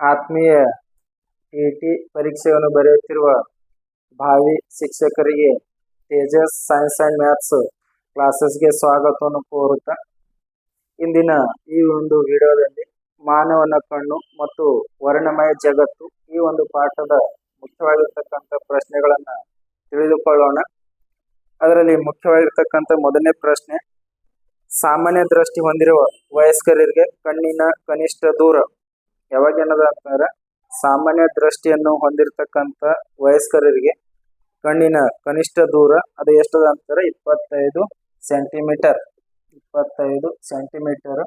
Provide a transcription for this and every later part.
ಆತ್ಮೀಯ ಟಿ ಪರೀಕ್ಷೆಯನ್ನು ಬರೆಯುತ್ತಿರುವ ಭಾವಿ ಶಿಕ್ಷಕರಿಗೆ ತೇಜಸ್ ಸೈನ್ಸ್ ಆ್ಯಂಡ್ ಮ್ಯಾಥ್ಸ್ ಕ್ಲಾಸಸ್ಗೆ ಸ್ವಾಗತವನ್ನು ಕೋರುತ್ತಾ, ಇಂದಿನ ಈ ಒಂದು ವಿಡಿಯೋದಲ್ಲಿ ಮಾನವನ ಕಣ್ಣು ಮತ್ತು ವರ್ಣಮಯ ಜಗತ್ತು ಈ ಒಂದು ಪಾಠದ ಮುಖ್ಯವಾಗಿರ್ತಕ್ಕಂಥ ಪ್ರಶ್ನೆಗಳನ್ನು ತಿಳಿದುಕೊಳ್ಳೋಣ. ಅದರಲ್ಲಿ ಮುಖ್ಯವಾಗಿರ್ತಕ್ಕಂಥ ಮೊದಲನೇ ಪ್ರಶ್ನೆ, ಸಾಮಾನ್ಯ ದೃಷ್ಟಿ ಹೊಂದಿರುವ ವಯಸ್ಕರಿಗೆ ಕಣ್ಣಿನ ಕನಿಷ್ಠ ದೂರ ಯಾವಾಗ ಏನದ ಅಂತಾರೆ ಸಾಮಾನ್ಯ ದೃಷ್ಟಿಯನ್ನು ಹೊಂದಿರತಕ್ಕಂಥ ವಯಸ್ಕರಿಗೆ ಕಣ್ಣಿನ ಕನಿಷ್ಠ ದೂರ ಅದು ಎಷ್ಟದ ಅಂತಾರೆ? ಇಪ್ಪತ್ತೈದು ಸೆಂಟಿಮೀಟರ್. ಇಪ್ಪತ್ತೈದು ಸೆಂಟಿಮೀಟರ್.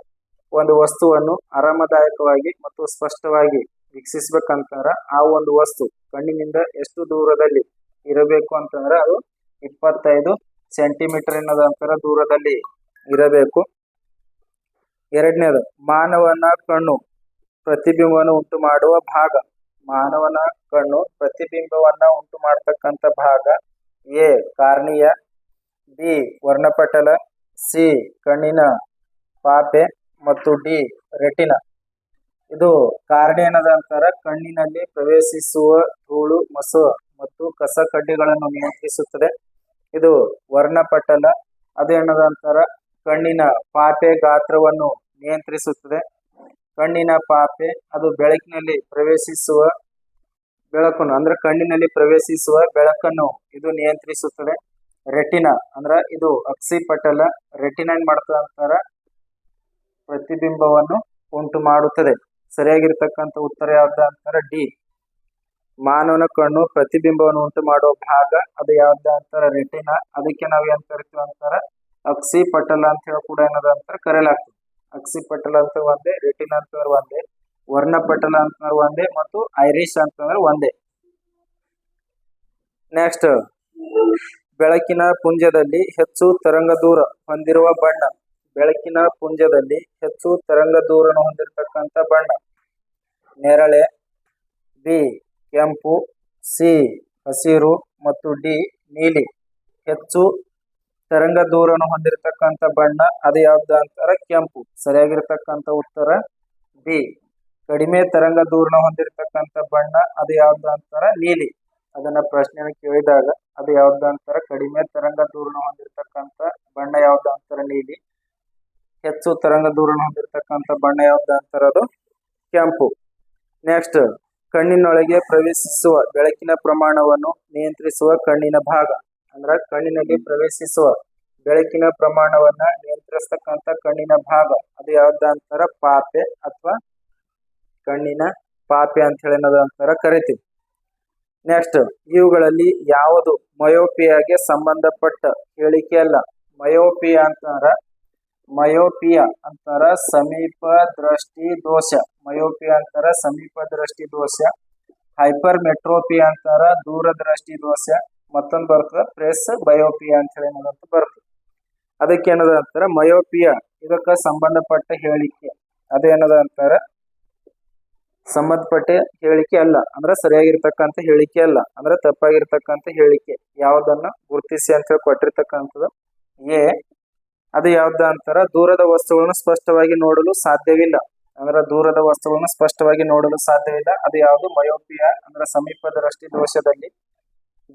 ಒಂದು ವಸ್ತುವನ್ನು ಆರಾಮದಾಯಕವಾಗಿ ಮತ್ತು ಸ್ಪಷ್ಟವಾಗಿ ವೀಕ್ಷಿಸ್ಬೇಕಂತಾರ ಆ ಒಂದು ವಸ್ತು ಕಣ್ಣಿನಿಂದ ಎಷ್ಟು ದೂರದಲ್ಲಿ ಇರಬೇಕು ಅಂತಂದ್ರೆ ಅದು ಇಪ್ಪತ್ತೈದು ಸೆಂಟಿಮೀಟರ್ ಅನ್ನೋದಂತರ ದೂರದಲ್ಲಿ ಇರಬೇಕು. ಎರಡನೇದು ಮಾನವನ ಕಣ್ಣು. ಪ್ರತಿಬಿಂಬವನ್ನು ಉಂಟು ಮಾಡುವ ಭಾಗ. ಮಾನವನ ಕಣ್ಣು ಪ್ರತಿಬಿಂಬವನ್ನ ಉಂಟು ಮಾಡತಕ್ಕಂಥ ಭಾಗ. ಎ. ಕಾರ್ನಿಯ. ಬಿ. ವರ್ಣಪಟಲ. ಸಿ. ಕಣ್ಣಿನ ಪಾಪೆ ಮತ್ತು ಡಿ. ರೆಟಿನ. ಇದು ಕಾರ್ಣಿ ಏನದ ಕಣ್ಣಿನಲ್ಲಿ ಪ್ರವೇಶಿಸುವ ಧೂಳು, ಮಸ ಮತ್ತು ಕಸ ಕಡ್ಡಿಗಳನ್ನು ನಿಯಂತ್ರಿಸುತ್ತದೆ. ಇದು ವರ್ಣಪಟಲ. ಅದು ಏನದ ಕಣ್ಣಿನ ಪಾಪೆ ಗಾತ್ರವನ್ನು ನಿಯಂತ್ರಿಸುತ್ತದೆ. ಕಣ್ಣಿನ ಪಾಪೆ, ಅದು ಬೆಳಕಿನಲ್ಲಿ ಪ್ರವೇಶಿಸುವ ಬೆಳಕನ್ನು, ಅಂದ್ರೆ ಕಣ್ಣಿನಲ್ಲಿ ಪ್ರವೇಶಿಸುವ ಬೆಳಕನ್ನು ಇದು ನಿಯಂತ್ರಿಸುತ್ತದೆ. ರೆಟಿನಾ, ಅಂದ್ರ ಇದು ಅಕ್ಷಿಪಟಲ, ರೆಟಿನ ಏನ್ ಮಾಡ್ತದೆ ಅಂತಾರ? ಪ್ರತಿಬಿಂಬವನ್ನು ಉಂಟು ಮಾಡುತ್ತದೆ. ಸರಿಯಾಗಿರ್ತಕ್ಕಂಥ ಉತ್ತರ ಯಾವ್ದು ಅಂತಾರ? ಡಿ. ಮಾನವನ ಕಣ್ಣು ಪ್ರತಿಬಿಂಬವನ್ನು ಉಂಟು ಮಾಡುವ ಭಾಗ, ಅದು ಯಾವ್ದು ಅಂತಾರ? ರೆಟಿನಾ. ಅದಕ್ಕೆ ನಾವ್ ಏನ್ ಕರಿತೀವಿ ಅಂತಾರ? ಅಕ್ಷಿಪಟಲ ಅಂತ ಹೇಳಿ ಕೂಡ ಏನದ ಅಂತಾರ? ಕರೆಯಲಾಗ್ತದೆ. ಅಕ್ಷಿಪಟಲ ಅಂತ ಒಂದೇ ರೆಟಿನ ಅಂತಂದ್ರೆ ಒಂದೇ ವರ್ಣಪಟಲ ಅಂತಂದ್ರೆ ಒಂದೇ ಮತ್ತು ಐರಿಶ್ ಅಂತಂದ್ರೆ ಒಂದೇ. ನೆಕ್ಸ್ಟ್ ಬೆಳಕಿನ ಪುಂಜದಲ್ಲಿ ಹೆಚ್ಚು ತರಂಗ ದೂರ ಹೊಂದಿರುವ ಬಣ್ಣ. ಬೆಳಕಿನ ಪುಂಜದಲ್ಲಿ ಹೆಚ್ಚು ತರಂಗ ದೂರನ ಹೊಂದಿರತಕ್ಕಂಥ ಬಣ್ಣ. ನೇರಳೆ ಬಿ ಕೆಂಪು ಸಿ ಹಸಿರು ಮತ್ತು ಡಿ ನೀಲಿ. ಹೆಚ್ಚು ತರಂಗ ದೂರನ ಹೊಂದಿರತಕ್ಕಂತ ಬಣ್ಣ, ಅದು ಯಾವ್ದು ಅಂತಾರ? ಕೆಂಪು. ಸರಿಯಾಗಿರ್ತಕ್ಕಂಥ ಉತ್ತರ ಬಿ ಕಡಿಮೆ ತರಂಗ ದೂರನ ಹೊಂದಿರತಕ್ಕಂಥ ಬಣ್ಣ, ಅದು ಯಾವ್ದು ಅಂತಾರ? ನೀಲಿ. ಅದನ್ನ ಪ್ರಶ್ನೆನ ಕೇಳಿದಾಗ, ಅದು ಯಾವ್ದು ಅಂತಾರ? ಕಡಿಮೆ ತರಂಗ ದೂರನ ಹೊಂದಿರತಕ್ಕಂಥ ಬಣ್ಣ ಯಾವ್ದು ಅಂತಾರ? ನೀಲಿ. ಹೆಚ್ಚು ತರಂಗ ದೂರನ ಹೊಂದಿರತಕ್ಕಂಥ ಬಣ್ಣ ಯಾವ್ದು ಅಂತಾರ? ಅದು ಕೆಂಪು. ನೆಕ್ಸ್ಟ್ ಕಣ್ಣಿನೊಳಗೆ ಪ್ರವೇಶಿಸುವ ಬೆಳಕಿನ ಪ್ರಮಾಣವನ್ನು ನಿಯಂತ್ರಿಸುವ ಕಣ್ಣಿನ ಭಾಗ. ಅಂದ್ರ ಕಣ್ಣಿನಲ್ಲಿ ಪ್ರವೇಶಿಸುವ ಬೆಳಕಿನ ಪ್ರಮಾಣವನ್ನ ನಿಯಂತ್ರಿಸ್ತಕ್ಕಂಥ ಕಣ್ಣಿನ ಭಾಗ. ಅದು ಯಾವ್ದು ಅಂತಾರ? ಪಾಪೆ ಅಥವಾ ಕಣ್ಣಿನ ಪಾಪೆ ಅಂತ ಹೇಳಿ ಅಂತಾರ ಕರಿತೀವಿ. ನೆಕ್ಸ್ಟ್ ಇವುಗಳಲ್ಲಿ ಯಾವುದು ಮಯೋಪಿಯಾಗೆ ಸಂಬಂಧಪಟ್ಟ ಹೇಳಿಕೆ ಅಲ್ಲ. ಮಯೋಪಿಯಾ ಅಂತಾರ? ಮಯೋಪಿಯಾ ಅಂತಾರ ಸಮೀಪ ದೃಷ್ಟಿ ದೋಷ. ಮಯೋಪಿಯಾ ಅಂತಾರ ಸಮೀಪ ದೃಷ್ಟಿ ದೋಷ. ಹೈಪರ್ ಮೆಟ್ರೋಪಿಯಾ ಅಂತಾರ ದೂರ ದೃಷ್ಟಿ ದೋಷ. ಮತ್ತೊಂದು ಬರ್ತದ ಪ್ರೆಸ್ ಬಯೋಪಿಯಾ ಅಂತ ಹೇಳಿ ಏನದಂತ ಬರ್ತದೆ. ಅದಕ್ಕೆ ಏನದ ಅಂತಾರೆ ಮಯೋಪಿಯಾ ಇದಕ್ಕೆ ಸಂಬಂಧಪಟ್ಟ ಹೇಳಿಕೆ. ಅದೇನದ ಅಂತಾರೆ, ಸಂಬಂಧಪಟ್ಟ ಹೇಳಿಕೆ ಅಲ್ಲ, ಅಂದ್ರೆ ಸರಿಯಾಗಿರ್ತಕ್ಕಂಥ ಹೇಳಿಕೆ ಅಲ್ಲ, ಅಂದ್ರೆ ತಪ್ಪಾಗಿರ್ತಕ್ಕಂಥ ಹೇಳಿಕೆ. ಯಾವ್ದನ್ನ ಗುರುತಿಸಿ ಅಂತ ಹೇಳಿ ಕೊಟ್ಟಿರ್ತಕ್ಕಂಥದ್ದು. ಎ, ಅದು ಯಾವ್ದ ಅಂತಾರ, ದೂರದ ವಸ್ತುಗಳನ್ನು ಸ್ಪಷ್ಟವಾಗಿ ನೋಡಲು ಸಾಧ್ಯವಿಲ್ಲ. ಅಂದ್ರೆ ದೂರದ ವಸ್ತುಗಳನ್ನು ಸ್ಪಷ್ಟವಾಗಿ ನೋಡಲು ಸಾಧ್ಯವಿಲ್ಲ. ಅದು ಯಾವುದು ಮಯೋಪಿಯಾ ಅಂದ್ರೆ ಸಮೀಪ ದೃಷ್ಟಿ ದೋಷದಲ್ಲಿ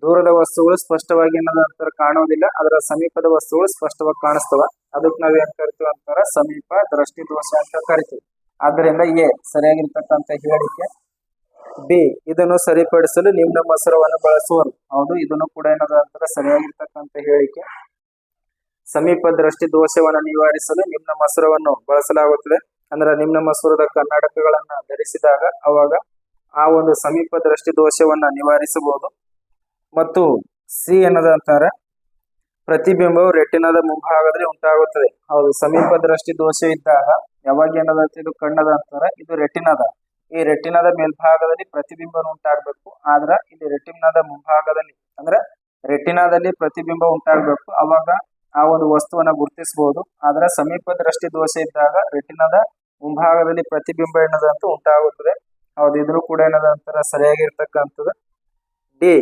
ದೂರದ ವಸ್ತುಗಳು ಸ್ಪಷ್ಟವಾಗಿ ಏನಾದ್ರೂ ಕಾಣೋದಿಲ್ಲ ಅದರ ಸಮೀಪದ ವಸ್ತುಗಳು ಸ್ಪಷ್ಟವಾಗಿ ಕಾಣಿಸ್ತವ. ಅದಕ್ಕೆ ನಾವ್ ಏನ್ ಕರಿತೀವಿ ಅಂತಾರ, ಸಮೀಪ ದೃಷ್ಟಿ ದೋಷ ಅಂತ ಕರಿತೀವಿ. ಆದ್ದರಿಂದ ಎ ಸರಿಯಾಗಿರ್ತಕ್ಕಂಥ ಹೇಳಿಕೆ. ಬಿ, ಇದನ್ನು ಸರಿಪಡಿಸಲು ನಿಮ್ನ ಮಸರವನ್ನು ಬಳಸುವರು. ಹೌದು, ಇದನ್ನು ಕೂಡ ಏನದ ಅಂತಾರ ಸರಿಯಾಗಿರ್ತಕ್ಕಂಥ ಹೇಳಿಕೆ. ಸಮೀಪ ದೃಷ್ಟಿ ದೋಷವನ್ನು ನಿವಾರಿಸಲು ನಿಮ್ನ ಮೊಸರವನ್ನು ಬಳಸಲಾಗುತ್ತದೆ. ಅಂದ್ರೆ ನಿಮ್ನ ಮಸೂರದ ಕನ್ನಡಕಗಳನ್ನ ಧರಿಸಿದಾಗ ಅವಾಗ ಆ ಒಂದು ಸಮೀಪ ದೃಷ್ಟಿ ದೋಷವನ್ನ ನಿವಾರಿಸಬಹುದು. ಮತ್ತು ಸಿ ಏನದ ಅಂತಾರೆ. ಪ್ರತಿಬಿಂಬವು ರೆಟಿನದ ಮುಂಭಾಗದಲ್ಲಿ ಉಂಟಾಗುತ್ತದೆ. ಹೌದು ಸಮೀಪ ದೃಷ್ಟಿ ದೋಷ ಇದ್ದಾಗ ಯಾವಾಗ ಏನದ ಇದು ಕಣ್ಣದ ಅಂತಾರೆ. ಇದು ರೆಟಿನದ ಈ ರೆಟಿನದ ಮೇಲ್ಭಾಗದಲ್ಲಿ ಪ್ರತಿಬಿಂಬ ಉಂಟಾಗಬೇಕು. ಆದ್ರ ಇಲ್ಲಿ ರೆಟಿನದ ಮುಂಭಾಗದಲ್ಲಿ, ಅಂದ್ರೆ ರೆಟಿನಾದಲ್ಲಿ ಪ್ರತಿಬಿಂಬ ಉಂಟಾಗಬೇಕು. ಅವಾಗ ಆ ಒಂದು ವಸ್ತುವನ್ನ ಗುರುತಿಸಬಹುದು ಆದ್ರೆ ಸಮೀಪ ದೃಷ್ಟಿ ದೋಷ ಇದ್ದಾಗ ರೆಟಿನದ ಮುಂಭಾಗದಲ್ಲಿ ಪ್ರತಿಬಿಂಬ ಎನ್ನದಂತೂ ಉಂಟಾಗುತ್ತದೆ. ಹೌದು, ಇದ್ರೂ ಕೂಡ ಏನದ ಅಂತಾರ. ಸರಿಯಾಗಿರ್ತಕ್ಕಂಥದ್ದು ಡಿ.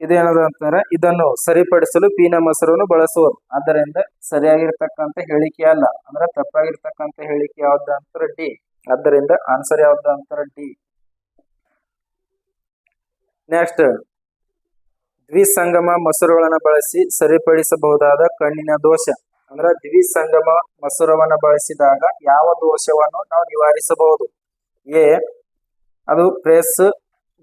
ಇದೇನದ ಅಂತಾರೆ? ಇದನ್ನು ಸರಿಪಡಿಸಲು ಪೀನ ಮೊಸರನ್ನು ಬಳಸುವರು ಆದ್ದರಿಂದ ಸರಿಯಾಗಿರ್ತಕ್ಕಂಥ ಹೇಳಿಕೆ ಅಲ್ಲ. ಅಂದ್ರೆ ತಪ್ಪಾಗಿರ್ತಕ್ಕಂಥ ಹೇಳಿಕೆ ಯಾವ್ದು ಅಂತರ? ಡಿ. ಆದ್ದರಿಂದ ಆನ್ಸರ್ ಯಾವ್ದು ಅಂತರ? ಡಿ. ನೆಕ್ಸ್ಟ್ ದ್ವಿಸಂಗಮ ಮೊಸರುಗಳನ್ನು ಬಳಸಿ ಸರಿಪಡಿಸಬಹುದಾದ ಕಣ್ಣಿನ ದೋಷ. ಅಂದ್ರೆ ದ್ವಿಸಂಗಮ ಮೊಸರವನ್ನು ಬಳಸಿದಾಗ ಯಾವ ದೋಷವನ್ನು ನಾವು ನಿವಾರಿಸಬಹುದು? ಎ. ಅದು ಪ್ರೆಸ್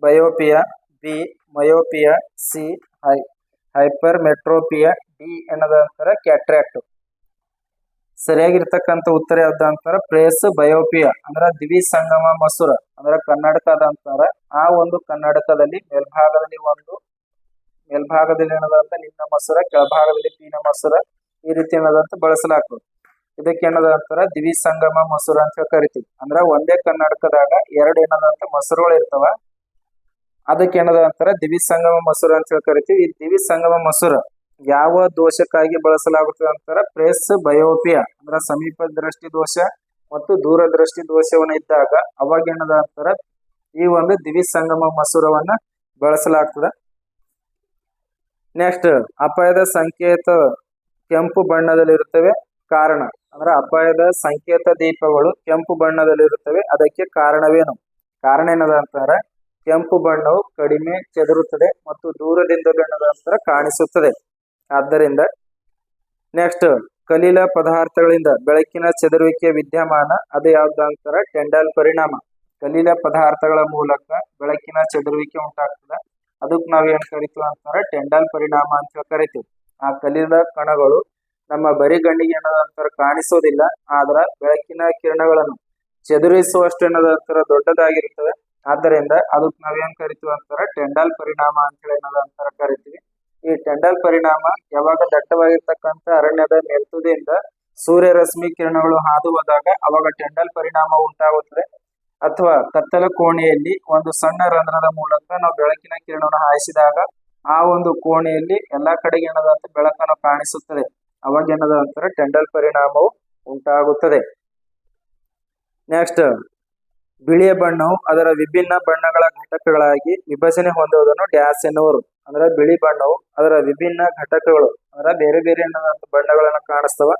ಬಯೋಪಿಯಾ. ಬಿ. ಮಯೋಪಿಯಾ ಸಿ ಹೈ ಹೈಪರ್ ಮೆಟ್ರೋಪಿಯಾ ಡಿ ಅನ್ನೋದಂತರ ಕ್ಯಾಟ್ರಾಕ್ಟ್. ಸರಿಯಾಗಿರ್ತಕ್ಕಂಥ ಉತ್ತರ ಯಾವ್ದು ಅಂತಾರ? ಪ್ರೇಸ್ ಬಯೋಪಿಯಾ, ಅಂದ್ರ ದ್ವಿಸಂಗಮ ಮಸೂರ, ಅಂದ್ರೆ ಕನ್ನಡಕದ ಅಂತಾರ. ಆ ಒಂದು ಕನ್ನಡಕದಲ್ಲಿ ಮೇಲ್ಭಾಗದಲ್ಲಿ ಒಂದು, ಮೇಲ್ಭಾಗದಲ್ಲಿ ಏನದಂತ ನಿನ್ನ ಮಸೂರ, ಕೆಳಭಾಗದಲ್ಲಿ ಪೀನ ಮಸೂರ, ಈ ರೀತಿ ಏನದಂತ ಬಳಸಲಾಗ್ತದೆ. ಇದಕ್ಕೆ ಏನದ ಅಂತಾರ? ದ್ವಿಸಂಗಮ ಮಸೂರ ಅಂತ ಕರಿತೀವಿ. ಅಂದ್ರೆ ಒಂದೇ ಕನ್ನಡಕದಾಗ ಎರಡು ಏನದಂತ ಮೊಸರುಗಳು ಇರ್ತಾವ. ಅದಕ್ಕೆ ಏನದ ಅಂತಾರ? ದ್ವಿಸಂಗಮ ಮಸೂರ ಅಂತ ಹೇಳಿ ಕರಿತೀವಿ. ಈ ದಿವಿ ಸಂಗಮ ಮಸೂರ ಯಾವ ದೋಷಕ್ಕಾಗಿ ಬಳಸಲಾಗುತ್ತದೆ ಅಂತಾರ? ಪ್ರೆಸ್ ಬಯೋಪಿಯಾ ಅಂದ್ರ ಸಮೀಪ ದೃಷ್ಟಿ ದೋಷ ಮತ್ತು ದೂರದೃಷ್ಟಿ ದೋಷವನ್ನ ಇದ್ದಾಗ ಅವಾಗ ಏನದ ಅಂತಾರ? ಈ ಒಂದು ದಿವಿ ಸಂಗಮ ಮಸೂರವನ್ನ ಬಳಸಲಾಗ್ತದ. ನೆಕ್ಸ್ಟ್ ಅಪಾಯದ ಸಂಕೇತ ಕೆಂಪು ಬಣ್ಣದಲ್ಲಿರುತ್ತವೆ. ಕಾರಣ ಅಂದ್ರೆ ಅಪಾಯದ ಸಂಕೇತ ದೀಪಗಳು ಕೆಂಪು ಬಣ್ಣದಲ್ಲಿರುತ್ತವೆ. ಅದಕ್ಕೆ ಕಾರಣವೇನು? ಕಾರಣ ಏನದ ಅಂತಾರ? ಕೆಂಪು ಬಣ್ಣವು ಕಡಿಮೆ ಚದುರುತ್ತದೆ ಮತ್ತು ದೂರದಿಂದ ಏನದ ಅಂತಾರ ಕಾಣಿಸುತ್ತದೆ. ಆದ್ದರಿಂದ ನೆಕ್ಸ್ಟ್ ಕಲೀಲ ಪದಾರ್ಥಗಳಿಂದ ಬೆಳಕಿನ ಚದುರುವಿಕೆ ವಿದ್ಯಮಾನ, ಅದು ಯಾವ್ದು ಅಂತಾರ ಟೆಂಡಲ್ ಪರಿಣಾಮ. ಕಲೀಲ ಪದಾರ್ಥಗಳ ಮೂಲಕ ಬೆಳಕಿನ ಚದುರುವಿಕೆ ಉಂಟಾಗ್ತದೆ. ಅದಕ್ಕೆ ನಾವೇನ್ ಕರಿತೀವಿ ಅಂತಾರೆ? ಟೆಂಡಲ್ ಪರಿಣಾಮ ಅಂತ ಕರಿತೀವಿ. ಆ ಕಲೀಲ ಕಣಗಳು ನಮ್ಮ ಬರಿಗಣ್ಣಿಗೆ ಏನದ ಅಂತಾರ? ಕಾಣಿಸೋದಿಲ್ಲ. ಆದ್ರ ಬೆಳಕಿನ ಕಿರಣಗಳನ್ನು ಚದುರಿಸುವಷ್ಟು ಏನದ ದೊಡ್ಡದಾಗಿರುತ್ತದೆ ಆದ್ದರಿಂದ ಅದಕ್ಕೆ ನಾವೇನ್ ಕರಿತೀವಿ ಅಂತಾರ ಟೆಂಡಲ್ ಪರಿಣಾಮ ಅಂತ ಹೇಳಿ ಅಂತಾರ ಕರಿತೀವಿ. ಈ ಟೆಂಡಲ್ ಪರಿಣಾಮ ಯಾವಾಗ ದಟ್ಟವಾಗಿರ್ತಕ್ಕಂಥ ಅರಣ್ಯದ ಮೇಲ್ತುದಿಯಿಂದ ಸೂರ್ಯ ರಶ್ಮಿ ಕಿರಣಗಳು ಹಾದು ಹೋದಾಗ ಅವಾಗ ಟೆಂಡಲ್ ಪರಿಣಾಮ ಉಂಟಾಗುತ್ತದೆ. ಅಥವಾ ಕತ್ತಲ ಕೋಣೆಯಲ್ಲಿ ಒಂದು ಸಣ್ಣ ರಂಧ್ರದ ಮೂಲಕ ನಾವು ಬೆಳಕಿನ ಕಿರಣವನ್ನು ಹಾಯಿಸಿದಾಗ ಆ ಒಂದು ಕೋಣೆಯಲ್ಲಿ ಎಲ್ಲಾ ಕಡೆಗೆ ಏನದಂತ ಬೆಳಕನ್ನು ಕಾಣಿಸುತ್ತದೆ. ಅವಾಗ ಏನದ ಅಂತಾರೆ ಟೆಂಡಲ್ ಪರಿಣಾಮವು ಉಂಟಾಗುತ್ತದೆ. ನೆಕ್ಸ್ಟ್ ಬಿಳಿಯ ಬಣ್ಣವು ಅದರ ವಿಭಿನ್ನ ಬಣ್ಣಗಳ ಘಟಕಗಳಾಗಿ ವಿಭಜನೆ ಹೊಂದುವುದನ್ನು ಡ್ಯಾಸ್ ಎನ್ನುವರು ಅಂದ್ರೆ ಬಿಳಿ ಬಣ್ಣವು ಅದರ ವಿಭಿನ್ನ ಘಟಕಗಳು ಅಂದ್ರೆ ಬೇರೆ ಬೇರೆ ಬಣ್ಣಗಳನ್ನ ಕಾಣಿಸ್ತವ.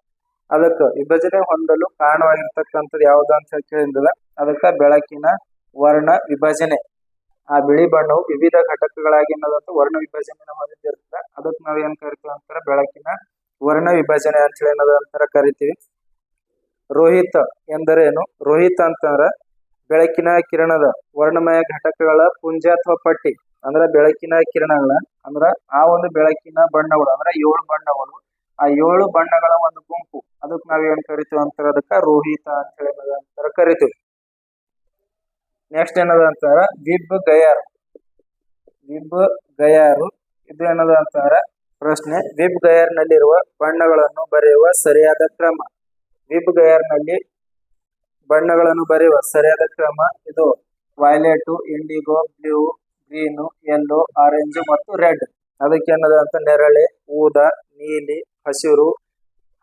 ಅದಕ್ಕೆ ವಿಭಜನೆ ಹೊಂದಲು ಕಾರಣವಾಗಿರ್ತಕ್ಕಂಥದ್ದು ಯಾವುದು ಅಂತ ಕೇಳಿದ್ರಲ್ಲ ಅದಕ್ಕೆ ಬೆಳಕಿನ ವರ್ಣ ವಿಭಜನೆ. ಆ ಬಿಳಿ ಬಣ್ಣವು ವಿವಿಧ ಘಟಕಗಳಾಗಿ ಅನ್ನೋದಂತೂ ವರ್ಣ ವಿಭಜನೆ ಹೊಂದಿರ್ತದೆ ಅದಕ್ಕೆ ನಾವ್ ಏನ್ ಕರಿತೀವಿ ಅಂತಾರೆ ಬೆಳಕಿನ ವರ್ಣ ವಿಭಜನೆ ಅಂತ ಹೇಳಿ ಅನ್ನೋದಂತರ ಕರಿತೀವಿ. ರೋಹಿತ ಎಂದರೇನು? ರೋಹಿತ ಅಂತಂದ್ರ ಬೆಳಕಿನ ಕಿರಣದ ವರ್ಣಮಯ ಘಟಕಗಳ ಪುಂಜ ಅಥವಾ ಪಟ್ಟಿ, ಅಂದ್ರ ಬೆಳಕಿನ ಕಿರಣಗಳ ಅಂದ್ರ ಆ ಒಂದು ಬೆಳಕಿನ ಬಣ್ಣಗಳು, ಅಂದ್ರ ಏಳು ಬಣ್ಣಗಳು. ಆ ಏಳು ಬಣ್ಣಗಳ ಒಂದು ಗುಂಪು ಅದಕ್ಕೆ ನಾವ್ ಏನ್ ಕರಿತೀವಿ ಅಂತಾರ, ಅದಕ್ಕ ರೋಹಿತ ಅಂತ ಹೇಳಿ ಅಂತಾರ ಕರಿತೀವಿ. ನೆಕ್ಸ್ಟ್ ಏನದ ಅಂತಾರ ವಿಬ್ ಗಯಾರ್. ವಿಬ್ ಗಯಾರು, ಇದು ಏನದ ಅಂತಾರ, ಪ್ರಶ್ನೆ ವಿಬ್ ಗಯಾರ್ ನಲ್ಲಿರುವ ಬಣ್ಣಗಳನ್ನು ಬರೆಯುವ ಸರಿಯಾದ ಕ್ರಮ. ವಿಬ್ ಗಯಾರ್ನಲ್ಲಿ ಬಣ್ಣಗಳನ್ನು ಬರೆಯುವ ಸರಿಯಾದ ಕ್ರಮ ಇದು. Violet, indigo, blue, green yellow orange ಮತ್ತು ರೆಡ್. ಅದಕ್ಕೆ ಅಂತ ನೆರಳೆ, ಊದ, ನೀಲಿ, ಹಸಿರು,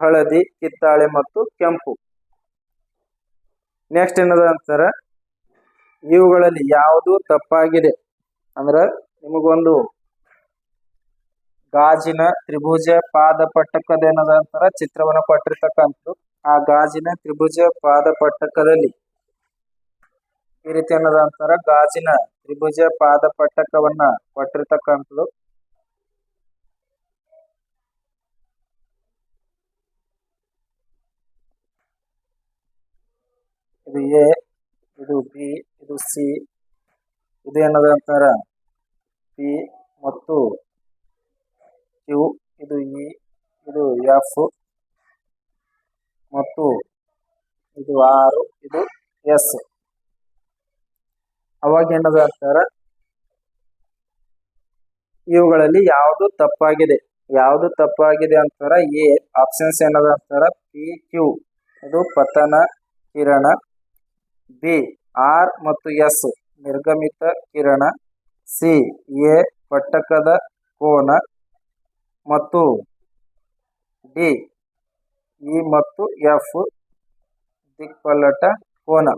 ಹಳದಿ, ಕಿತ್ತಾಳೆ ಮತ್ತು ಕೆಂಪು. ನೆಕ್ಸ್ಟ್ ಏನದ ಅಂತಾರ ಇವುಗಳಲ್ಲಿ ಯಾವುದು ತಪ್ಪಾಗಿದೆ? ಅಂದ್ರ ನಿಮಗೊಂದು ಗಾಜಿನ ತ್ರಿಭುಜ ಪಾದ ಪಟ್ಟಕದ ಏನದ ಅಂತಾರ ಚಿತ್ರವನ್ನು ಕೊಟ್ಟಿರ್ತಕ್ಕಂಥದ್ದು. ಆ ಗಾಜಿನ ತ್ರಿಭುಜ ಪಾದ ಪಟ್ಟಕದಲ್ಲಿ ಈ ರೀತಿ ಅನ್ನೋದ ಅಂತಾರ. ಗಾಜಿನ ತ್ರಿಭುಜ ಪಾದ ಪಟ್ಟಕವನ್ನ ಕೊಟ್ಟಿರ್ತಕ್ಕಂಥದ್ದು. ಇದು ಎ, ಇದು ಬಿ, ಇದು ಸಿ. ಇದು ಏನದ ಅಂತಾರ? ಪಿ ಮತ್ತು ಕ್ಯೂ, ಇದು ಇ, ಇದು ಎಫ್. ಮತ್ತು ಇದು ಆರು, ಇದು ಎಸ್. ಅವಾಗ ಏನದ ಅಂತಾರ? ಇವುಗಳಲ್ಲಿ ಯಾವುದು ತಪ್ಪಾಗಿದೆ? ಯಾವುದು ತಪ್ಪಾಗಿದೆ ಅಂತಾರ? ಎ. ಆಪ್ಷನ್ಸ್ ಏನದ ಅಂತಾರ? P, Q. ಇದು ಪತನ ಕಿರಣ. ಬಿ, ಆರ್ ಮತ್ತು ಎಸ್. ನಿರ್ಗಮಿತ ಕಿರಣ. ಸಿ, ಎ, ಪಟ್ಟಕದ ಕೋನ. ಮತ್ತು ಡಿ ಇ ಮತ್ತು ಎಫ್ ದಿಕ್ಪಲ್ಲಟ ಕೋನ.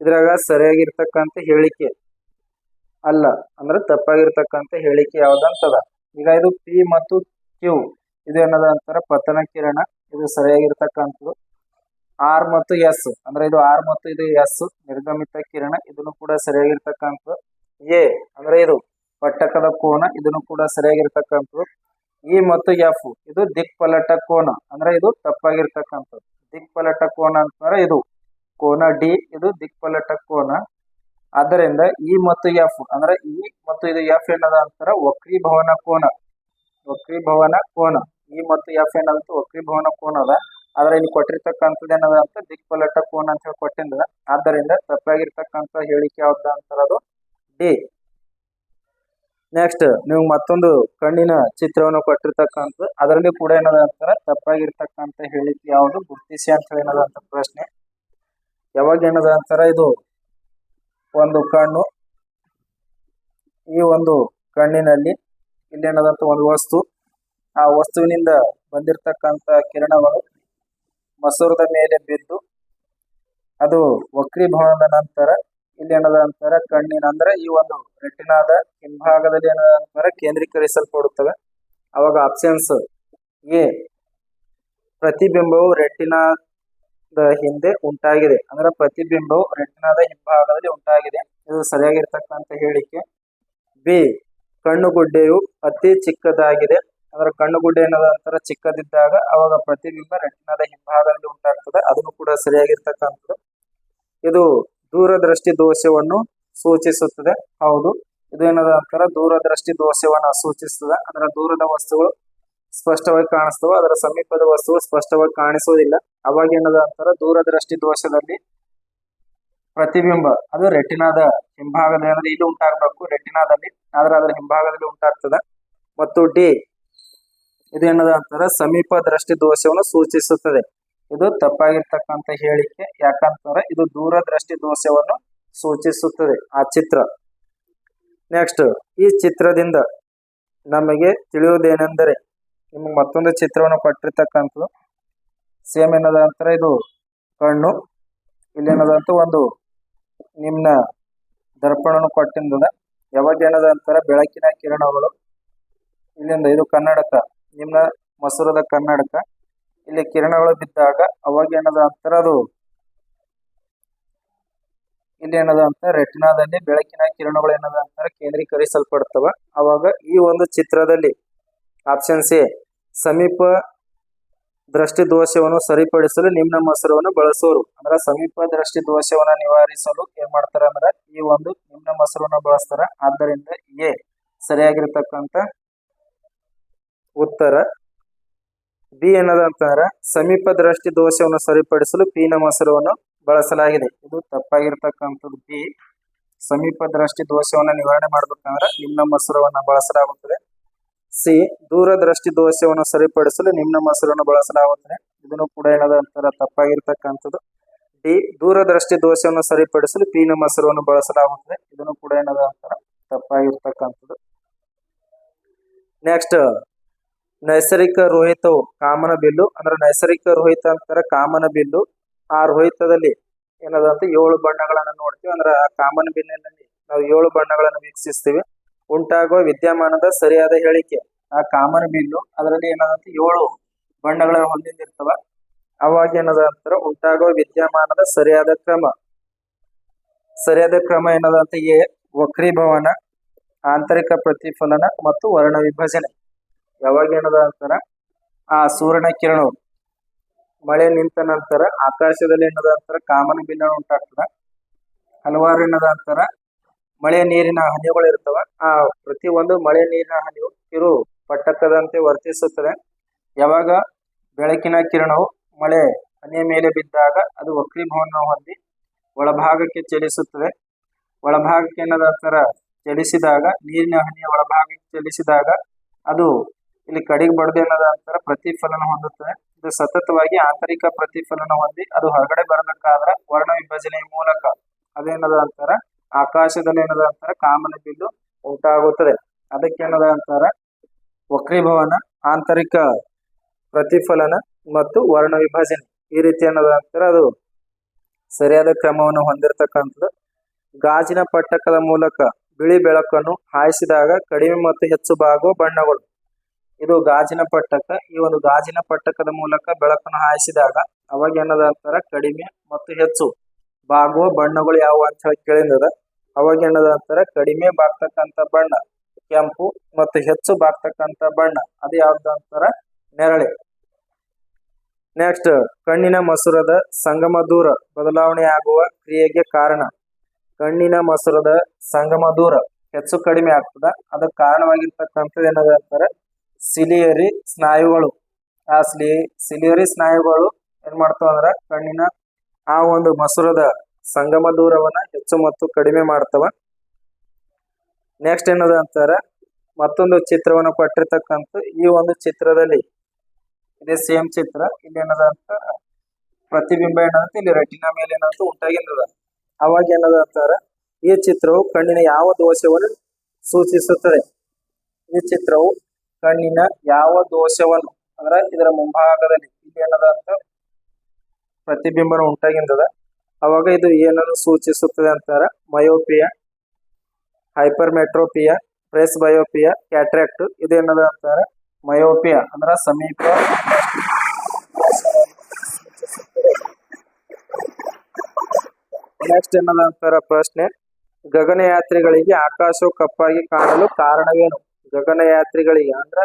ಇದ್ರಾಗ ಸರಿಯಾಗಿರ್ತಕ್ಕಂಥ ಹೇಳಿಕೆ ಅಲ್ಲ, ಅಂದ್ರೆ ತಪ್ಪಾಗಿರ್ತಕ್ಕಂಥ ಹೇಳಿಕೆ ಯಾವ್ದಂತದ? ಈಗ ಇದು ಪಿ ಮತ್ತು ಕ್ಯೂ ಇದೇನದ ಅಂತಾರ? ಪತನ ಕಿರಣ, ಇದು ಸರಿಯಾಗಿರ್ತಕ್ಕಂಥದ್ದು. ಆರ್ ಮತ್ತು ಎಸ್ ಅಂದ್ರೆ ಇದು ಆರ್ ಮತ್ತು ಇದು ಎಸ್ ನಿರ್ಗಮಿತ ಕಿರಣ, ಇದನ್ನು ಕೂಡ ಸರಿಯಾಗಿರ್ತಕ್ಕಂಥದ್ದು. ಎ ಅಂದ್ರೆ ಇದು ಪಟ್ಟಕದ ಕೋನ, ಇದನ್ನು ಕೂಡ ಸರಿಯಾಗಿರ್ತಕ್ಕಂಥದ್ದು. ಇ ಮತ್ತು ಎಫ್. ಇದು ದಿಕ್ಪಲಟ ಕೋನ. ಅಂದ್ರೆ ಇದು ತಪ್ಪಾಗಿರ್ತಕ್ಕಂಥದ್ದು. ದಿಕ್ಪಲಟ ಕೋನ ಅಂತಂದ್ರೆ ಇದು. ಕೋನ ಡಿ, ಇದು ದಿಕ್ಪಲಟ ಕೋನ. ಆದ್ದರಿಂದ ಇ ಮತ್ತು ಎಫ್. ಅಂದ್ರೆ ಇ ಮತ್ತು ಇದು ಎಫ್ ಏನದ ಅಂತಾರ ವಕ್ರೀಭವನ ಕೋನ. ವಕ್ರೀಭವನ ಕೋನ. ಇ ಮತ್ತು ಎಫ್ ಏನದಂತ ವಕ್ರೀಭವನ ಕೋನ ಅದ. ಆದ್ರೆ ಇಲ್ಲಿ ಕೊಟ್ಟಿರ್ತಕ್ಕಂಥದ್ದು ಏನದ ಅಂತ ದಿಕ್ಪಲಟ ಕೋನ ಅಂತ ಹೇಳಿ ಕೊಟ್ಟಿಂದ. ಆದ್ದರಿಂದ ತಪ್ಪಾಗಿರ್ತಕ್ಕಂಥ ಹೇಳಿಕೆ ಯಾವ್ದು ಅಂತಾರದು ಡಿ. ನೆಕ್ಸ್ಟ್ ನೀವು ಮತ್ತೊಂದು ಕಣ್ಣಿನ ಚಿತ್ರವನ್ನು ಕೊಟ್ಟಿರ್ತಕ್ಕಂಥ ಅದರಲ್ಲಿ ಕೂಡ ಏನದ ಅಂತಾರೆ? ತಪ್ಪಾಗಿರ್ತಕ್ಕಂತ ಹೇಳಿಕೆ ಯಾವುದು? ಗುರುತಿಸಿ ಅಂತ ಹೇಳಿ ಏನದ ಅಂತ ಪ್ರಶ್ನೆ. ಯಾವಾಗ ಏನದ ಅಂತಾರೆ? ಇದು ಒಂದು ಕಣ್ಣು. ಈ ಒಂದು ಕಣ್ಣಿನಲ್ಲಿ ಇಲ್ಲಿ ಏನದಂತ ಒಂದು ವಸ್ತು. ಆ ವಸ್ತುವಿನಿಂದ ಬಂದಿರತಕ್ಕಂತ ಕಿರಣಗಳು ಮಸೂರದ ಮೇಲೆ ಬಿದ್ದು ಅದು ವಕ್ರೀಭವನದ ನಂತರ ಇಲ್ಲಿ ಏನದ ಅಂತಾರ ಕಣ್ಣಿನ ಅಂದ್ರೆ ಈ ಒಂದು ರೆಟಿನಾದ ಹಿಂಭಾಗದಲ್ಲಿ ಏನದ ಅಂತಾರ ಕೇಂದ್ರೀಕರಿಸಲ್ಪಡುತ್ತವೆ. ಅವಾಗ ಆಪ್ಷನ್ಸ್ ಎ ಪ್ರತಿಬಿಂಬವು ರೆಟಿನಾದ ಹಿಂದೆ ಉಂಟಾಗಿದೆ. ಅಂದ್ರೆ ಪ್ರತಿಬಿಂಬವು ರೆಟಿನಾದ ಹಿಂಭಾಗದಲ್ಲಿ ಉಂಟಾಗಿದೆ. ಇದು ಸರಿಯಾಗಿರ್ತಕ್ಕಂಥ ಹೇಳಿಕೆ. ಬಿ ಕಣ್ಣುಗುಡ್ಡೆಯು ಅತಿ ಚಿಕ್ಕದಾಗಿದೆ. ಅಂದ್ರೆ ಕಣ್ಣುಗುಡ್ಡೆ ಏನದ ಅಂತಾರ ಚಿಕ್ಕದಿದ್ದಾಗ ಅವಾಗ ಪ್ರತಿಬಿಂಬ ರೆಟಿನಾದ ಹಿಂಭಾಗದಲ್ಲಿ ಉಂಟಾಗ್ತದೆ. ಅದನ್ನು ಕೂಡ ಸರಿಯಾಗಿರ್ತಕ್ಕಂಥದ್ದು. ಇದು ದೂರದೃಷ್ಟಿ ದೋಷವನ್ನು ಸೂಚಿಸುತ್ತದೆ. ಹೌದು. ಇದು ಏನದ ಅಂತಾರ? ದೂರದೃಷ್ಟಿ ದೋಷವನ್ನು ಸೂಚಿಸುತ್ತದೆ. ಅಂದ್ರೆ ದೂರದ ವಸ್ತುಗಳು ಸ್ಪಷ್ಟವಾಗಿ ಕಾಣಿಸ್ತವೆ. ಅದರ ಸಮೀಪದ ವಸ್ತುಗಳು ಸ್ಪಷ್ಟವಾಗಿ ಕಾಣಿಸುವುದಿಲ್ಲ. ಅವಾಗ ಏನದ ಅಂತಾರ? ದೂರದೃಷ್ಟಿ ದೋಷದಲ್ಲಿ ಪ್ರತಿಬಿಂಬ, ಅದು ರೆಟಿನಾದ ಹಿಂಭಾಗದಲ್ಲಿ ಅಂದ್ರೆ ಇಲ್ಲಿ ಉಂಟಾಗಬೇಕು. ರೆಟಿನಾದಲ್ಲಿ ಆದ್ರೆ ಅದರ ಹಿಂಭಾಗದಲ್ಲಿ ಉಂಟಾಗ್ತದೆ. ಮತ್ತು ಡಿ, ಇದು ಏನದ ಅಂತಾರ? ಸಮೀಪ ದೃಷ್ಟಿ ದೋಷವನ್ನು ಸೂಚಿಸುತ್ತದೆ. ಇದು ತಪ್ಪಾಗಿರ್ತಕ್ಕಂತ ಹೇಳಿಕೆ. ಯಾಕಂತಂದ್ರೆ ಇದು ದೂರದೃಷ್ಟಿ ದೋಷವನ್ನು ಸೂಚಿಸುತ್ತದೆ ಆ ಚಿತ್ರ. ನೆಕ್ಸ್ಟ್ ಈ ಚಿತ್ರದಿಂದ ನಮಗೆ ತಿಳಿಯುವುದೇನೆಂದರೆ, ನಿಮಗೆ ಮತ್ತೊಂದು ಚಿತ್ರವನ್ನು ಕೊಟ್ಟಿರ್ತಕ್ಕಂಥದ್ದು. ಸೇಮ್ ಏನದ ಅಂತಾರೆ ಇದು ಕಣ್ಣು. ಇಲ್ಲೇನದ ಅಂತ ಒಂದು ನಿಮ್ಮ ದರ್ಪಣನು ಕೊಟ್ಟಿಂದದ ಯಾವಾಗ ಏನದ ಅಂತಾರೆ ಬೆಳಕಿನ ಕಿರಣಗಳು. ಇಲ್ಲಿಂದ ಇದು ಕನ್ನಡಕ ನಿಮ್ಮ ಮಸೂರದ ಕನ್ನಡಕ. ಇಲ್ಲಿ ಕಿರಣಗಳು ಬಿದ್ದಾಗ ಅವಾಗ ಏನದ ಅಂತಾರ ಅದು? ಇಲ್ಲಿ ಏನದ ಅಂತ ರೆಟಿನಾದಲ್ಲಿ ಬೆಳಕಿನ ಕಿರಣಗಳು ಏನದ ಅಂತಾರೆ ಕೇಂದ್ರೀಕರಿಸಲ್ಪಡ್ತವ. ಅವಾಗ ಈ ಒಂದು ಚಿತ್ರದಲ್ಲಿ ಆಪ್ಷನ್ ಸಿ, ಸಮೀಪ ದೃಷ್ಟಿ ದೋಷವನ್ನು ಸರಿಪಡಿಸಲು ನಿಮ್ನ ಮೊಸರವನ್ನು ಬಳಸೋರು. ಅಂದ್ರೆ ಸಮೀಪ ದೃಷ್ಟಿ ದೋಷವನ್ನು ನಿವಾರಿಸಲು ಏನ್ ಮಾಡ್ತಾರ ಅಂದ್ರೆ ಈ ಒಂದು ನಿಮ್ನ ಮೊಸರನ್ನು ಬಳಸ್ತಾರ. ಆದ್ದರಿಂದ ಎ ಸರಿಯಾಗಿರ್ತಕ್ಕಂಥ ಉತ್ತರ. ಬಿ ಏನದ ಅಂತಂದ್ರೆ ಸಮೀಪ ದೃಷ್ಟಿ ದೋಷವನ್ನು ಸರಿಪಡಿಸಲು ಪೀನ ಮೊಸರವನ್ನು ಬಳಸಲಾಗಿದೆ. ಇದು ತಪ್ಪಾಗಿರ್ತಕ್ಕಂಥದ್ದು. ಬಿ ಸಮೀಪ ದೃಷ್ಟಿ ದೋಷವನ್ನು ನಿವಾರಣೆ ಮಾಡಬೇಕಂದ್ರೆ ನಿಮ್ನ ಮಸೂರವನ್ನು ಬಳಸಲಾಗುತ್ತದೆ. ಸಿ ದೂರದೃಷ್ಟಿ ದೋಷವನ್ನು ಸರಿಪಡಿಸಲು ನಿಮ್ನ ಮೊಸರನ್ನು ಬಳಸಲಾಗುತ್ತದೆ. ಇದನ್ನು ಕೂಡ ಏನದ ಅಂತಾರ ತಪ್ಪಾಗಿರ್ತಕ್ಕಂಥದ್ದು. ಡಿ ದೂರದೃಷ್ಟಿ ದೋಷವನ್ನು ಸರಿಪಡಿಸಲು ಪೀನ ಮೊಸರವನ್ನು ಬಳಸಲಾಗುತ್ತದೆ. ಇದನ್ನು ಕೂಡ ಏನದ ಅಂತಾರ ತಪ್ಪಾಗಿರ್ತಕ್ಕಂಥದ್ದು. ನೆಕ್ಸ್ಟ್ ನೈಸರ್ಗಿಕ ರೋಹಿತವು ಕಾಮನ ಬಿಲ್ಲು, ಅಂದ್ರೆ ನೈಸರ್ಗಿಕ ರೋಹಿತ ಅಂತಾರೆ ಕಾಮನ ಬಿಲ್ಲು. ಆ ರೋಹಿತದಲ್ಲಿ ಏನದ ಅಂತ ಏಳು ಬಣ್ಣಗಳನ್ನು ನೋಡ್ತೀವಿ, ಅಂದ್ರೆ ಆ ಕಾಮನ ಬಿಲ್ಲಿನಲ್ಲಿ ನಾವು ಏಳು ಬಣ್ಣಗಳನ್ನು ವೀಕ್ಷಿಸ್ತೀವಿ. ಉಂಟಾಗುವ ವಿದ್ಯಮಾನದ ಸರಿಯಾದ ಹೇಳಿಕೆ, ಆ ಕಾಮನ ಬಿಲ್ಲು, ಅದರಲ್ಲಿ ಏನದಂತ ಏಳು ಬಣ್ಣಗಳನ್ನು ಹೊಂದಿರ್ತಾವ ಅವಾಗ ಏನದ ಅಂತಾರೆ ಉಂಟಾಗುವ ವಿದ್ಯಮಾನದ ಸರಿಯಾದ ಕ್ರಮ. ಸರಿಯಾದ ಕ್ರಮ ಏನದ ಅಂತ ಎ, ವಕ್ರೀಭವನ, ಆಂತರಿಕ ಪ್ರತಿಫಲನ ಮತ್ತು ವರ್ಣ ವಿಭಜನೆ ಯಾವಾಗ ಏನದ ಅಂತಾರ? ಆ ಸೂರ್ಯನ ಕಿರಣವು ಮಳೆ ನಿಂತ ನಂತರ ಆಕಾಶದಲ್ಲಿ ಏನದ ಅಂತಾರ? ಕಾಮನ ಬಿಲ್ಲ ಉಂಟಾಗ್ತದ. ಹಲವಾರು ಏನದ ಅಂತಾರ? ಮಳೆ ನೀರಿನ ಹನಿಗಳು ಇರ್ತವ. ಆ ಪ್ರತಿ ಒಂದು ಮಳೆ ನೀರಿನ ಹನಿಯು ಕಿರು ಪಟ್ಟಕ್ಕದಂತೆ ವರ್ತಿಸುತ್ತದೆ. ಯಾವಾಗ? ಬೆಳಕಿನ ಕಿರಣವು ಮಳೆ ಹನಿಯ ಮೇಲೆ ಬಿದ್ದಾಗ ಅದು ವಕ್ರೀಭವನ ಹೊಂದಿ ಒಳಭಾಗಕ್ಕೆ ಚಲಿಸುತ್ತದೆ. ಒಳಭಾಗಕ್ಕೆ ಏನದ ಅಂತಾರ? ಚಲಿಸಿದಾಗ ನೀರಿನ ಹನಿಯ ಒಳಭಾಗಕ್ಕೆ ಚಲಿಸಿದಾಗ ಅದು ಇಲ್ಲಿ ಕಡಿಗೆ ಬಡದೆ ಏನದ ಅಂತಾರ, ಪ್ರತಿಫಲನ ಹೊಂದುತ್ತದೆ. ಇದು ಸತತವಾಗಿ ಆಂತರಿಕ ಪ್ರತಿಫಲನ ಹೊಂದಿ, ಅದು ಹೊರಗಡೆ ಬರಬೇಕಾದ್ರ ವರ್ಣ ವಿಭಜನೆ ಮೂಲಕ. ಅದೇನದ ಅಂತಾರ, ಆಕಾಶದಲ್ಲಿ ಏನದ ಅಂತಾರ, ಕಾಮನ ಬಿಲ್ಲು ಉಂಟಾಗುತ್ತದೆ. ಏನದ ಅಂತಾರ, ವಕ್ರೀಭವನ, ಆಂತರಿಕ ಪ್ರತಿಫಲನ ಮತ್ತು ವರ್ಣ ವಿಭಜನೆ. ಈ ರೀತಿ ಏನದ ಅಂತಾರ, ಅದು ಸರಿಯಾದ ಕ್ರಮವನ್ನು ಹೊಂದಿರತಕ್ಕಂಥದ್ದು. ಗಾಜಿನ ಪಟ್ಟಕದ ಮೂಲಕ ಬಿಳಿ ಬೆಳಕನ್ನು ಹಾಯಿಸಿದಾಗ ಕಡಿಮೆ ಮತ್ತು ಹೆಚ್ಚು ಬಾಗುವ ಬಣ್ಣಗಳು. ಇದು ಗಾಜಿನ ಪಟ್ಟಕ. ಈ ಒಂದು ಗಾಜಿನ ಪಟ್ಟಕದ ಮೂಲಕ ಬೆಳಕನ್ನು ಹಾಯಿಸಿದಾಗ ಅವಾಗ ಏನದ ಅಂತಾರ? ಕಡಿಮೆ ಮತ್ತು ಹೆಚ್ಚು. ಬಾಗುವ ಬಣ್ಣಗಳು ಯಾವುವು ಅಂತ ಹೇಳಿ ಕೇಳಿದ ಅವಾಗ ಏನದ ಅಂತಾರ? ಕಡಿಮೆ ಬಾಗ್ತಕ್ಕಂತ ಬಣ್ಣ, ಕೆಂಪು ಮತ್ತು ಹೆಚ್ಚು ಬಾಗ್ತಕ್ಕಂತ ಬಣ್ಣ. ಅದು ಯಾವ್ದು ಅಂತಾರ? ನೆರಳೆ. ನೆಕ್ಸ್ಟ್ ಕಣ್ಣಿನ ಮಸೂರದ ಸಂಗಮ ದೂರ ಬದಲಾವಣೆ ಆಗುವ ಕ್ರಿಯೆಗೆ ಕಾರಣ. ಕಣ್ಣಿನ ಮಸೂರದ ಸಂಗಮ ದೂರ ಹೆಚ್ಚು ಕಡಿಮೆ ಆಗ್ತದ. ಅದಕ್ಕೆ ಕಾರಣವಾಗಿರ್ತಕ್ಕಂಥದ್ದು ಏನದ ಅಂತಾರೆ? ಸಿಲಿಯರಿ ಸ್ನಾಯುಗಳು. ಆ ಸ್ಲಿ, ಸಿಲಿಯರಿ ಸ್ನಾಯುಗಳು ಏನ್ ಮಾಡ್ತಾವ ಅಂದ್ರ ಕಣ್ಣಿನ ಆ ಒಂದು ಮಸೂರದ ಸಂಗಮ ದೂರವನ್ನ ಹೆಚ್ಚು ಮತ್ತು ಕಡಿಮೆ ಮಾಡ್ತವ. ನೆಕ್ಸ್ಟ್ ಏನದ ಅಂತಾರ, ಮತ್ತೊಂದು ಚಿತ್ರವನ್ನು ಕೊಟ್ಟಿರ್ತಕ್ಕಂಥ ಈ ಒಂದು ಚಿತ್ರದಲ್ಲಿ, ಇದೇ ಸೇಮ್ ಚಿತ್ರ, ಇಲ್ಲಿ ಏನದ ಅಂತ, ಪ್ರತಿಬಿಂಬ ಏನಂತ ಇಲ್ಲಿ ರೆಟಿನ ಮೇಲೆ ಏನಂತ ಉಂಟಾಗಿಂದದ ಅವಾಗ ಏನದ ಅಂತಾರ, ಈ ಚಿತ್ರವು ಕಣ್ಣಿನ ಯಾವ ದೋಷವನ್ನು ಸೂಚಿಸುತ್ತದೆ. ಈ ಚಿತ್ರವು ಕಣ್ಣಿನ ಯಾವ ದೋಷವನ್ನು ಅಂದ್ರ ಇದರ ಮುಂಭಾಗದಲ್ಲಿ ಇಲ್ಲಿ ಏನದ ಅಂತ ಪ್ರತಿಬಿಂಬನ ಉಂಟಾಗಿಂದದ ಅವಾಗ ಇದು ಏನನ್ನು ಸೂಚಿಸುತ್ತದೆ ಅಂತಾರ? Myopia hypermetropia presbyopia cataract ಇದೇನದ ಅಂತಾರ? ಮಯೋಪಿಯ ಅಂದ್ರ ಸಮೀಪ. ನೆಕ್ಸ್ಟ್ ಏನದ ಅಂತಾರ ಪ್ರಶ್ನೆ? ಗಗನಯಾತ್ರಿಗಳಿಗೆ ಆಕಾಶವು ಕಪ್ಪಾಗಿ ಕಾಣಲು ಕಾರಣವೇನು? ಗಗನಯಾತ್ರಿಗಳಿಗೆ ಅಂದ್ರ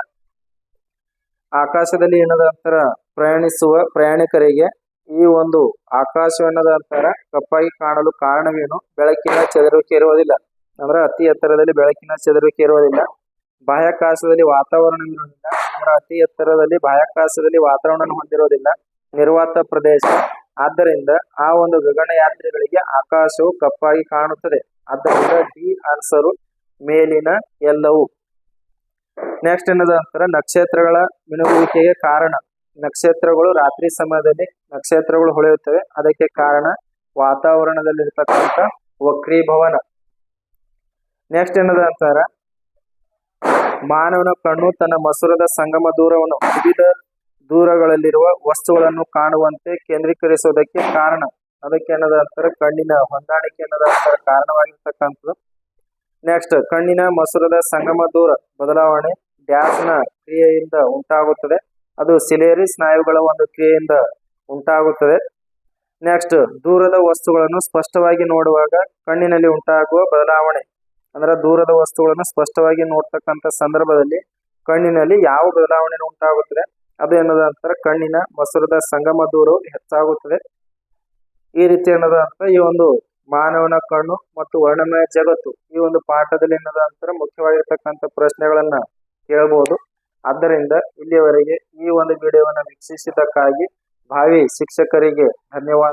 ಆಕಾಶದಲ್ಲಿ ಏನದ ಅಂತಾರ ಪ್ರಯಾಣಿಸುವ ಪ್ರಯಾಣಿಕರಿಗೆ ಈ ಒಂದು ಆಕಾಶವೆನ್ನದ ಅಂತಾರ ಕಪ್ಪಾಗಿ ಕಾಣಲು ಕಾರಣವೇನು? ಬೆಳಕಿನ ಚದುರುವಿಕೆ ಇರುವುದಿಲ್ಲ. ಅಂದ್ರ ಅತಿ ಎತ್ತರದಲ್ಲಿ ಬೆಳಕಿನ ಚದುರುವಿಕೆ ಇರುವುದಿಲ್ಲ. ಬಾಹ್ಯಾಕಾಶದಲ್ಲಿ ವಾತಾವರಣ ಇರುವುದಿಲ್ಲ. ಅಂದ್ರೆ ಅತಿ ಎತ್ತರದಲ್ಲಿ ಬಾಹ್ಯಾಕಾಶದಲ್ಲಿ ವಾತಾವರಣ ಹೊಂದಿರುವುದಿಲ್ಲ. ನಿರ್ವಾತ ಪ್ರದೇಶ. ಆದ್ದರಿಂದ ಆ ಒಂದು ಗಗನಯಾತ್ರಿಗಳಿಗೆ ಆಕಾಶವು ಕಪ್ಪಾಗಿ ಕಾಣುತ್ತದೆ. ಆದ್ದರಿಂದ ಡಿ ಆನ್ಸರು ಮೇಲಿನ ಎಲ್ಲವೂ. ನೆಕ್ಸ್ಟ್ ಏನದ ಅಂತಾರ? ನಕ್ಷತ್ರಗಳ ಮಿನುಗುವಿಕೆಗೆ ಕಾರಣ. ನಕ್ಷತ್ರಗಳು ರಾತ್ರಿ ಸಮಯದಲ್ಲಿ ನಕ್ಷತ್ರಗಳು ಹೊಳೆಯುತ್ತವೆ. ಅದಕ್ಕೆ ಕಾರಣ ವಾತಾವರಣದಲ್ಲಿರ್ತಕ್ಕಂಥ ವಕ್ರೀಭವನ. ನೆಕ್ಸ್ಟ್ ಏನದ ಅಂತಾರ? ಮಾನವನ ಕಣ್ಣು ತನ್ನ ಮಸೂರದ ಸಂಗಮ ದೂರವನ್ನು ವಿವಿಧ ದೂರಗಳಲ್ಲಿರುವ ವಸ್ತುಗಳನ್ನು ಕಾಣುವಂತೆ ಕೇಂದ್ರೀಕರಿಸುವುದಕ್ಕೆ ಕಾರಣ. ಅದಕ್ಕೆ ಏನದ ಅಂತಾರ? ಕಣ್ಣಿನ ಹೊಂದಾಣಿಕೆ ಅನ್ನದ ಅಂತಾರೆ? ಕಾರಣವಾಗಿರ್ತಕ್ಕಂಥದ್ದು. ನೆಕ್ಸ್ಟ್, ಕಣ್ಣಿನ ಮಸೂರದ ಸಂಗಮ ದೂರ ಬದಲಾವಣೆ. ಡ್ಯಾಸ್ನ ಕ್ರಿಯೆಯಿಂದ ಉಂಟಾಗುತ್ತದೆ. ಅದು ಸಿಲೇರಿ ಸ್ನಾಯುಗಳ ಒಂದು ಕ್ರಿಯೆಯಿಂದ ಉಂಟಾಗುತ್ತದೆ. ನೆಕ್ಸ್ಟ್ ದೂರದ ವಸ್ತುಗಳನ್ನು ಸ್ಪಷ್ಟವಾಗಿ ನೋಡುವಾಗ ಕಣ್ಣಿನಲ್ಲಿ ಉಂಟಾಗುವ ಬದಲಾವಣೆ. ಅಂದ್ರೆ ದೂರದ ವಸ್ತುಗಳನ್ನು ಸ್ಪಷ್ಟವಾಗಿ ನೋಡ್ತಕ್ಕಂಥ ಸಂದರ್ಭದಲ್ಲಿ ಕಣ್ಣಿನಲ್ಲಿ ಯಾವ ಬದಲಾವಣೆ ಉಂಟಾಗುತ್ತದೆ. ಅದು ಏನದ ನಂತರ ಕಣ್ಣಿನ ಮಸೂರದ ಸಂಗಮ ದೂರವು ಹೆಚ್ಚಾಗುತ್ತದೆ. ಈ ರೀತಿ ಏನದ ಅಂತ ಈ ಒಂದು ಮಾನವನ ಕಣ್ಣು ಮತ್ತು ವರ್ಣಮಯ ಜಗತ್ತು ಈ ಒಂದು ಪಾಠದಲ್ಲಿ ಏನದ ಅಂತರ ಮುಖ್ಯವಾಗಿರ್ತಕ್ಕಂಥ ಪ್ರಶ್ನೆಗಳನ್ನ ಕೇಳಬಹುದು. ಆದ್ದರಿಂದ ಇಲ್ಲಿಯವರೆಗೆ ಈ ಒಂದು ವಿಡಿಯೋವನ್ನು ವೀಕ್ಷಿಸಿದ್ದಕ್ಕಾಗಿ ಭಾವಿ ಶಿಕ್ಷಕರಿಗೆ ಧನ್ಯವಾದ.